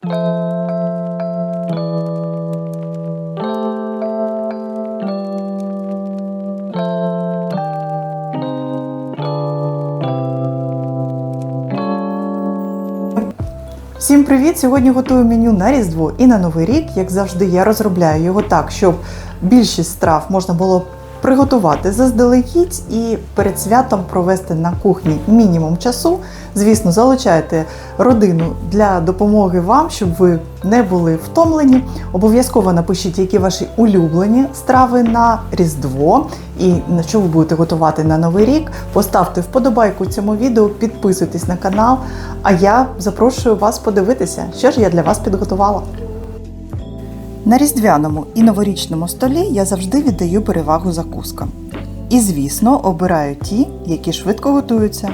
Всім привіт! Сьогодні готую меню на Різдво і на Новий рік. Як завжди, я розробляю його так, щоб більшість страв можна було приготувати заздалегідь і перед святом провести на кухні мінімум часу. Звісно, залучайте родину для допомоги вам, щоб ви не були втомлені. Обов'язково напишіть, які ваші улюблені страви на Різдво і на що ви будете готувати на Новий рік. Поставте вподобайку цьому відео, підписуйтесь на канал. А я запрошую вас подивитися, що ж я для вас підготувала. На різдвяному і новорічному столі я завжди віддаю перевагу закускам. І, звісно, обираю ті, які швидко готуються.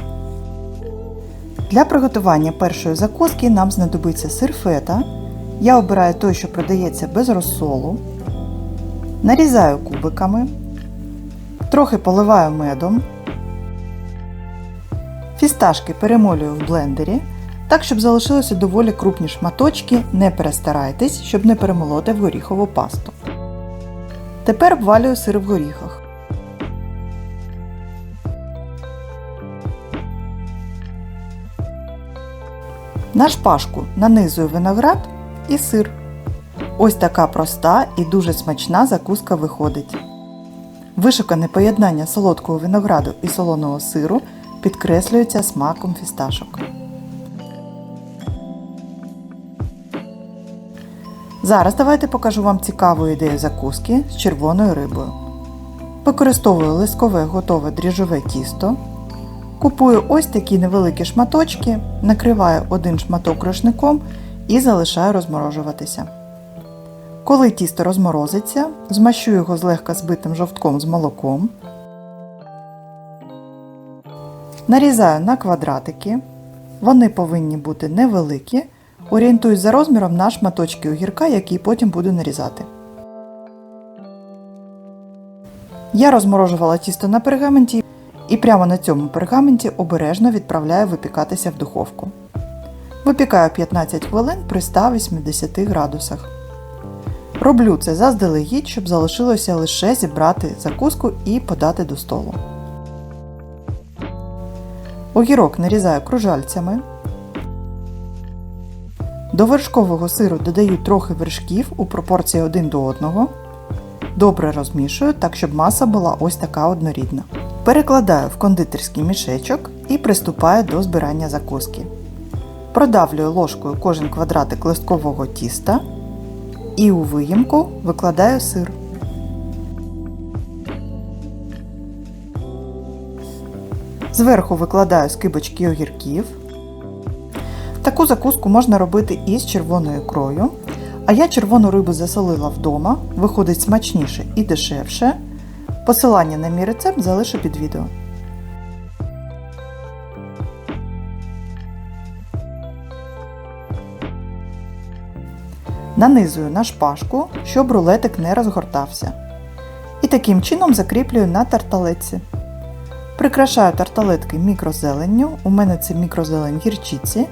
Для приготування першої закуски нам знадобиться сир фета. Я обираю той, що продається без розсолу. Нарізаю кубиками. Трохи поливаю медом. Фісташки перемолюю в блендері, так, щоб залишилися доволі крупні шматочки, не перестарайтесь, щоб не перемолоти в горіхову пасту. Тепер обвалюю сир в горіхах. На шпажку нанизую виноград і сир. Ось така проста і дуже смачна закуска виходить. Вишукане поєднання солодкого винограду і солоного сиру підкреслюється смаком фісташок. Зараз давайте покажу вам цікаву ідею закуски з червоною рибою. Використовую лискове готове дріжджове тісто. Купую ось такі невеликі шматочки, накриваю один шматок рушником і залишаю розморожуватися. Коли тісто розморозиться, змащу його злегка збитим жовтком з молоком. Нарізаю на квадратики. Вони повинні бути невеликі. Орієнтуюсь за розміром на шматочки огірка, які потім буду нарізати. Я розморожувала тісто на пергаменті і прямо на цьому пергаменті обережно відправляю випікатися в духовку. Випікаю 15 хвилин при 180 градусах. Роблю це заздалегідь, щоб залишилося лише зібрати закуску і подати до столу. Огірок нарізаю кружальцями. До вершкового сиру додаю трохи вершків у пропорції 1 до 1. Добре розмішую, так щоб маса була ось така однорідна. Перекладаю в кондитерський мішечок і приступаю до збирання закуски. Продавлюю ложкою кожен квадратик листкового тіста і у виємку викладаю сир. Зверху викладаю скибочки огірків. Таку закуску можна робити із червоною ікрою. А я червону рибу засолила вдома, виходить смачніше і дешевше. Посилання на мій рецепт залишу під відео. Нанизую на шпажку, щоб рулетик не розгортався. І таким чином закріплюю на тарталетці. Прикрашаю тарталетки мікрозеленню. У мене це мікрозелень гірчиці.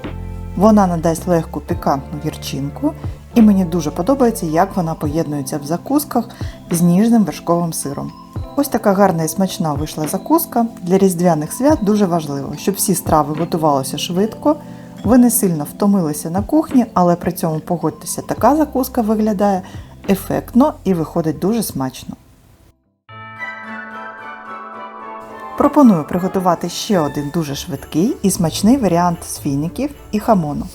Вона надасть легку пікантну гірчинку, і мені дуже подобається, як вона поєднується в закусках з ніжним вершковим сиром. Ось така гарна і смачна вийшла закуска. Для різдвяних свят дуже важливо, щоб всі страви готувалися швидко. Ви не сильно втомилися на кухні, але при цьому погодьтеся, така закуска виглядає ефектно і виходить дуже смачно. Пропоную приготувати ще один дуже швидкий і смачний варіант з фініків і хамону.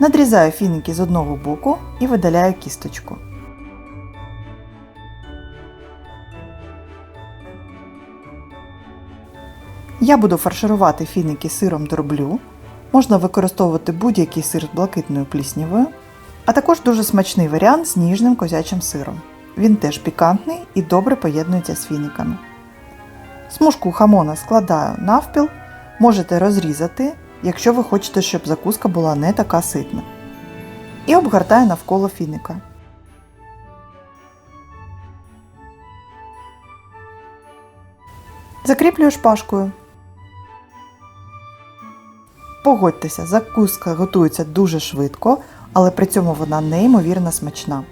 Надрізаю фініки з одного боку і видаляю кісточку. Я буду фарширувати фіники сиром дроблю. Можна використовувати будь-який сир з блакитною пліснявою, а також дуже смачний варіант з ніжним козячим сиром. Він теж пікантний і добре поєднується з фініками. Смужку хамона складаю навпіл, можете розрізати, якщо ви хочете, щоб закуска була не така ситна. І обгортаю навколо фіника. Закріплюю шпажкою. Погодьтеся, закуска готується дуже швидко, але при цьому вона неймовірно смачна.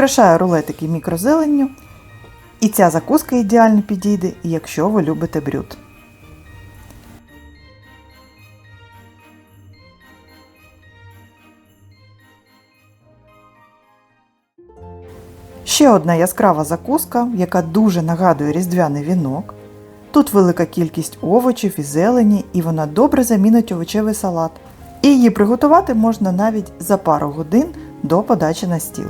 Прикрашаю рулетики мікрозеленню, і ця закуска ідеально підійде, якщо ви любите брюд. Ще одна яскрава закуска, яка дуже нагадує різдвяний вінок. Тут велика кількість овочів і зелені, і вона добре замінить овочевий салат. І її приготувати можна навіть за пару годин до подачі на стіл.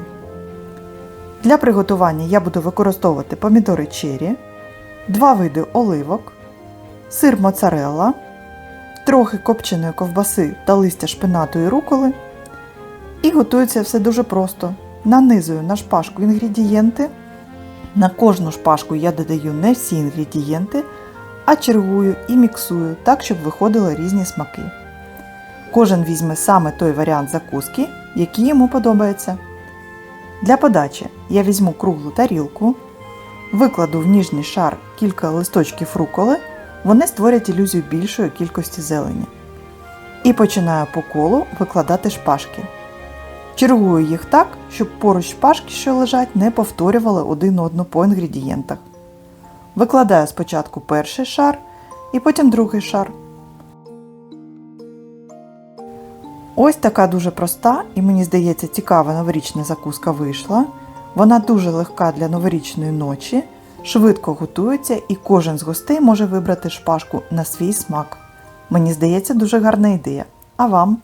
Для приготування я буду використовувати помідори чері, два види оливок, сир моцарелла, трохи копченої ковбаси та листя шпинату і руколи. І готується все дуже просто. Нанизую на шпажку інгредієнти. На кожну шпажку я додаю не всі інгредієнти, а чергую і міксую так, щоб виходили різні смаки. Кожен візьме саме той варіант закуски, який йому подобається. Для подачі я візьму круглу тарілку, викладу в ніжній шар кілька листочків руколи, вони створять ілюзію більшої кількості зелені. І починаю по колу викладати шпажки. Чергую їх так, щоб поруч шпажки, що лежать, не повторювали один одну по інгредієнтах. Викладаю спочатку перший шар і потім другий шар. Ось така дуже проста і мені здається цікава новорічна закуска вийшла. Вона дуже легка для новорічної ночі, швидко готується і кожен з гостей може вибрати шпажку на свій смак. Мені здається, дуже гарна ідея. А вам?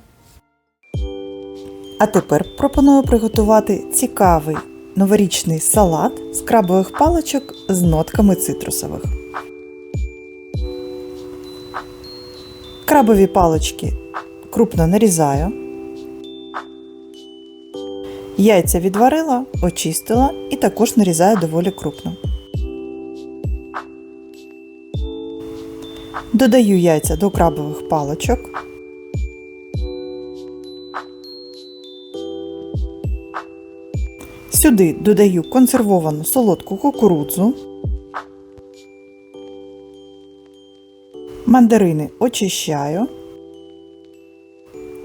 А тепер пропоную приготувати цікавий новорічний салат з крабових паличок з нотками цитрусових. Крабові палички крупно нарізаю. Яйця відварила, очистила і також нарізаю доволі крупно. Додаю яйця до крабових паличок. Сюди додаю консервовану солодку кукурудзу. Мандарини очищаю,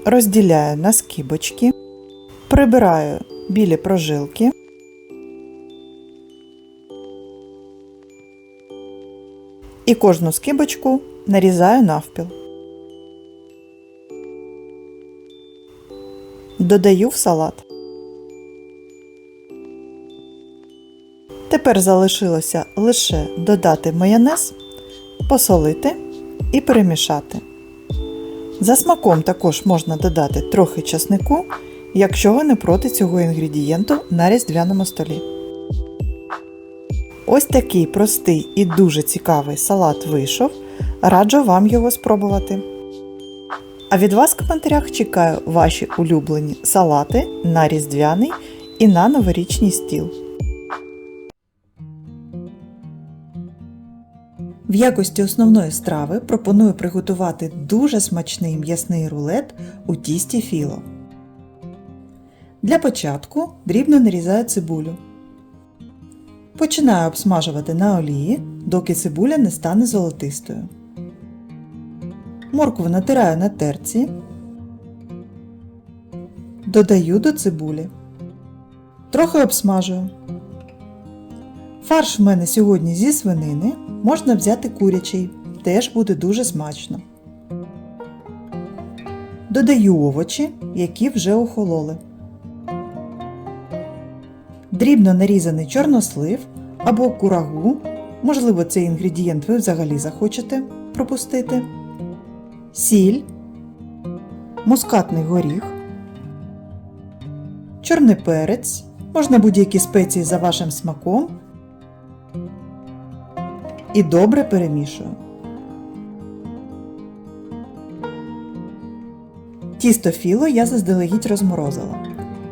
розділяю на скибочки, прибираю білі прожилки. І кожну скибочку нарізаю навпіл. Додаю в салат. Тепер залишилося лише додати майонез, посолити і перемішати. За смаком також можна додати трохи часнику, якщо ви не проти цього інгредієнту на різдвяному столі. Ось такий простий і дуже цікавий салат вийшов. Раджу вам його спробувати. А від вас в коментарях чекаю ваші улюблені салати на різдвяний і на новорічний стіл. В якості основної страви пропоную приготувати дуже смачний м'ясний рулет у тісті філо. Для початку дрібно нарізаю цибулю. Починаю обсмажувати на олії, доки цибуля не стане золотистою. Моркву натираю на терці. Додаю до цибулі. Трохи обсмажую. Фарш в мене сьогодні зі свинини, можна взяти курячий, теж буде дуже смачно. Додаю овочі, які вже охололи. Дрібно нарізаний чорнослив або курагу, можливо, цей інгредієнт ви взагалі захочете пропустити, сіль, мускатний горіх, чорний перець, можна будь-які спеції за вашим смаком і добре перемішую. Тісто філо я заздалегідь розморозила.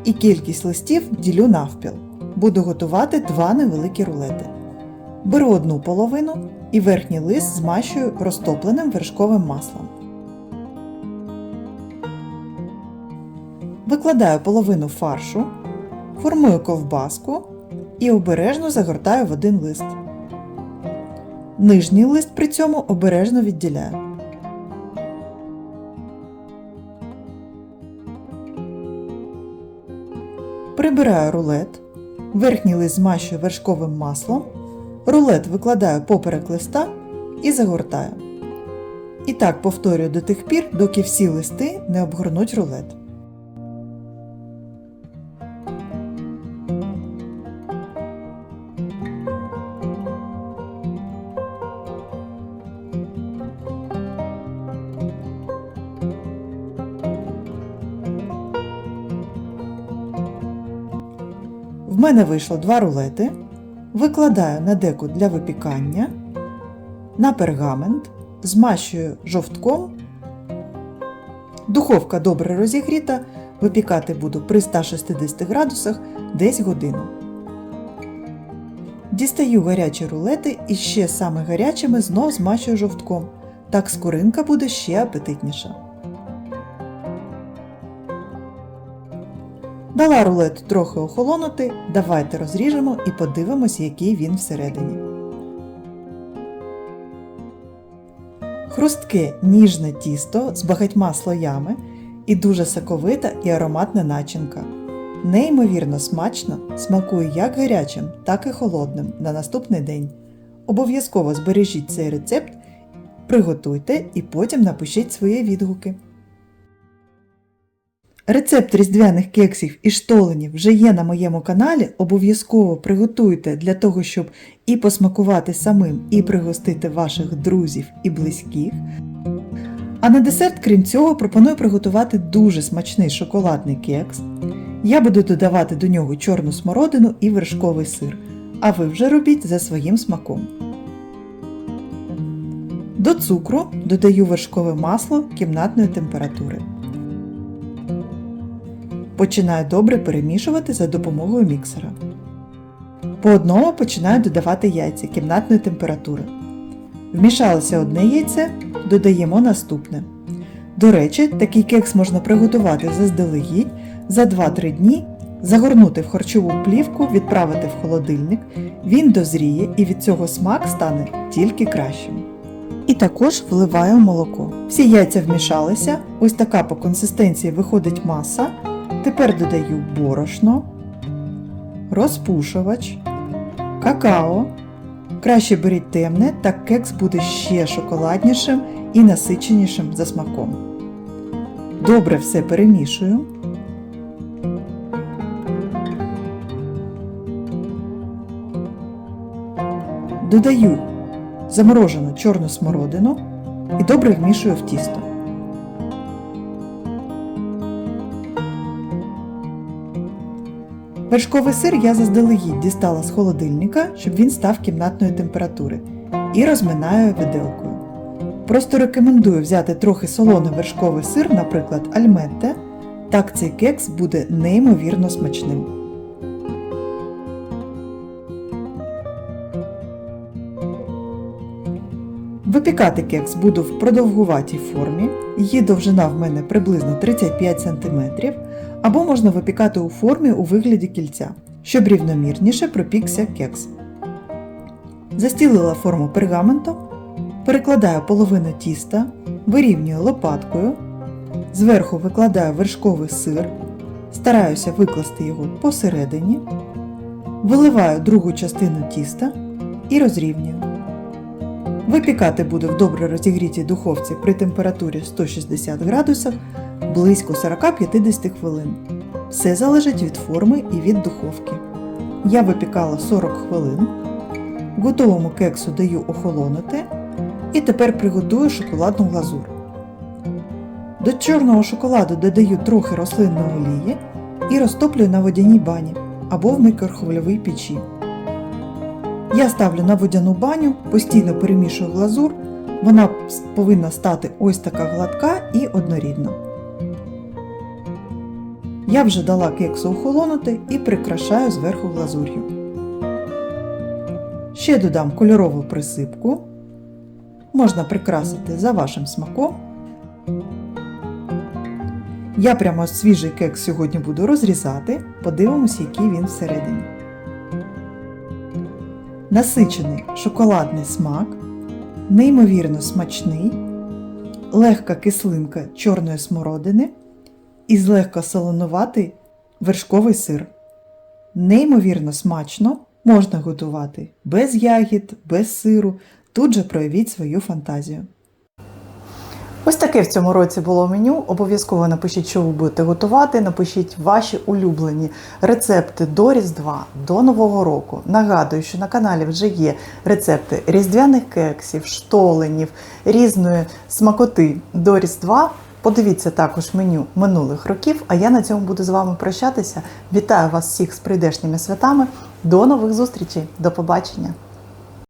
І кількість листів ділю навпіл. Буду готувати два невеликі рулети. Беру одну половину і верхній лист змащую розтопленим вершковим маслом. Викладаю половину фаршу, формую ковбаску і обережно загортаю в один лист. Нижній лист при цьому обережно відділяю. Прибираю рулет, верхній лист змащую вершковим маслом, рулет викладаю поперек листа і загортаю. І так повторюю до тих пір, доки всі листи не обгорнуть рулет. Мене вийшло два рулети. Викладаю на деку для випікання, на пергамент, змащую жовтком. Духовка добре розігріта, випікати буду при 160 градусах десь годину. Дістаю гарячі рулети і ще саме гарячими знов змащую жовтком. Так скоринка буде ще апетитніша. Дала рулет трохи охолонути, давайте розріжемо і подивимось, який він всередині. Хрустке ніжне тісто з багатьма слоями і дуже соковита і ароматна начинка. Неймовірно смачно смакує як гарячим, так і холодним на наступний день. Обов'язково збережіть цей рецепт, приготуйте і потім напишіть свої відгуки. Рецепт різдвяних кексів і штоленів вже є на моєму каналі. Обов'язково приготуйте для того, щоб і посмакувати самим, і пригостити ваших друзів і близьких. А на десерт, крім цього, пропоную приготувати дуже смачний шоколадний кекс. Я буду додавати до нього чорну смородину і вершковий сир, а ви вже робіть за своїм смаком. До цукру додаю вершкове масло кімнатної температури. Починаю добре перемішувати за допомогою міксера. По одному починаю додавати яйця кімнатної температури. Вмішалося одне яйце, додаємо наступне. До речі, такий кекс можна приготувати заздалегідь за 2-3 дні, загорнути в харчову плівку, відправити в холодильник, він дозріє і від цього смак стане тільки кращим. І також вливаю молоко. Всі яйця вмішалися, ось така по консистенції виходить маса. Тепер додаю борошно, розпушувач, какао. Краще беріть темне, так кекс буде ще шоколаднішим і насиченішим за смаком. Добре все перемішую. Додаю заморожену чорну смородину і добре вмішую в тісто. Вершковий сир я заздалегідь дістала з холодильника, щоб він став кімнатної температури, і розминаю виделкою. Просто рекомендую взяти трохи солоний вершковий сир, наприклад, альметте, так цей кекс буде неймовірно смачним. Випікати кекс буду в продовгуватій формі, її довжина в мене приблизно 35 см, або можна випікати у формі у вигляді кільця, щоб рівномірніше пропікся кекс. Застілила форму пергаментом, перекладаю половину тіста, вирівнюю лопаткою, зверху викладаю вершковий сир, стараюся викласти його посередині, виливаю другу частину тіста і розрівнюю. Випікати буду в добре розігрітій духовці при температурі 160 градусах близько 40-50 хвилин. Все залежить від форми і від духовки. Я випікала 40 хвилин. Готовому кексу даю охолонути. І тепер приготую шоколадну глазур. До чорного шоколаду додаю трохи рослинної олії і розтоплюю на водяній бані або в мікрохвильовій печі. Я ставлю на водяну баню, постійно перемішую глазур, вона повинна стати ось така гладка і однорідна. Я вже дала кексу охолонути і прикрашаю зверху глазур'ю. Ще додам кольорову присипку. Можна прикрасити за вашим смаком. Я прямо свіжий кекс сьогодні буду розрізати, подивимось, який він всередині. Насичений шоколадний смак, неймовірно смачний, легка кислинка чорної смородини і злегка солонуватий вершковий сир. Неймовірно смачно можна готувати без ягід, без сиру. Тут же проявіть свою фантазію. Ось таке в цьому році було меню. Обов'язково напишіть, що ви будете готувати. Напишіть ваші улюблені рецепти до Різдва, до Нового року. Нагадую, що на каналі вже є рецепти різдвяних кексів, штоленів, різної смакоти до Різдва. Подивіться також меню минулих років. А я на цьому буду з вами прощатися. Вітаю вас всіх з прийдешніми святами. До нових зустрічей. До побачення!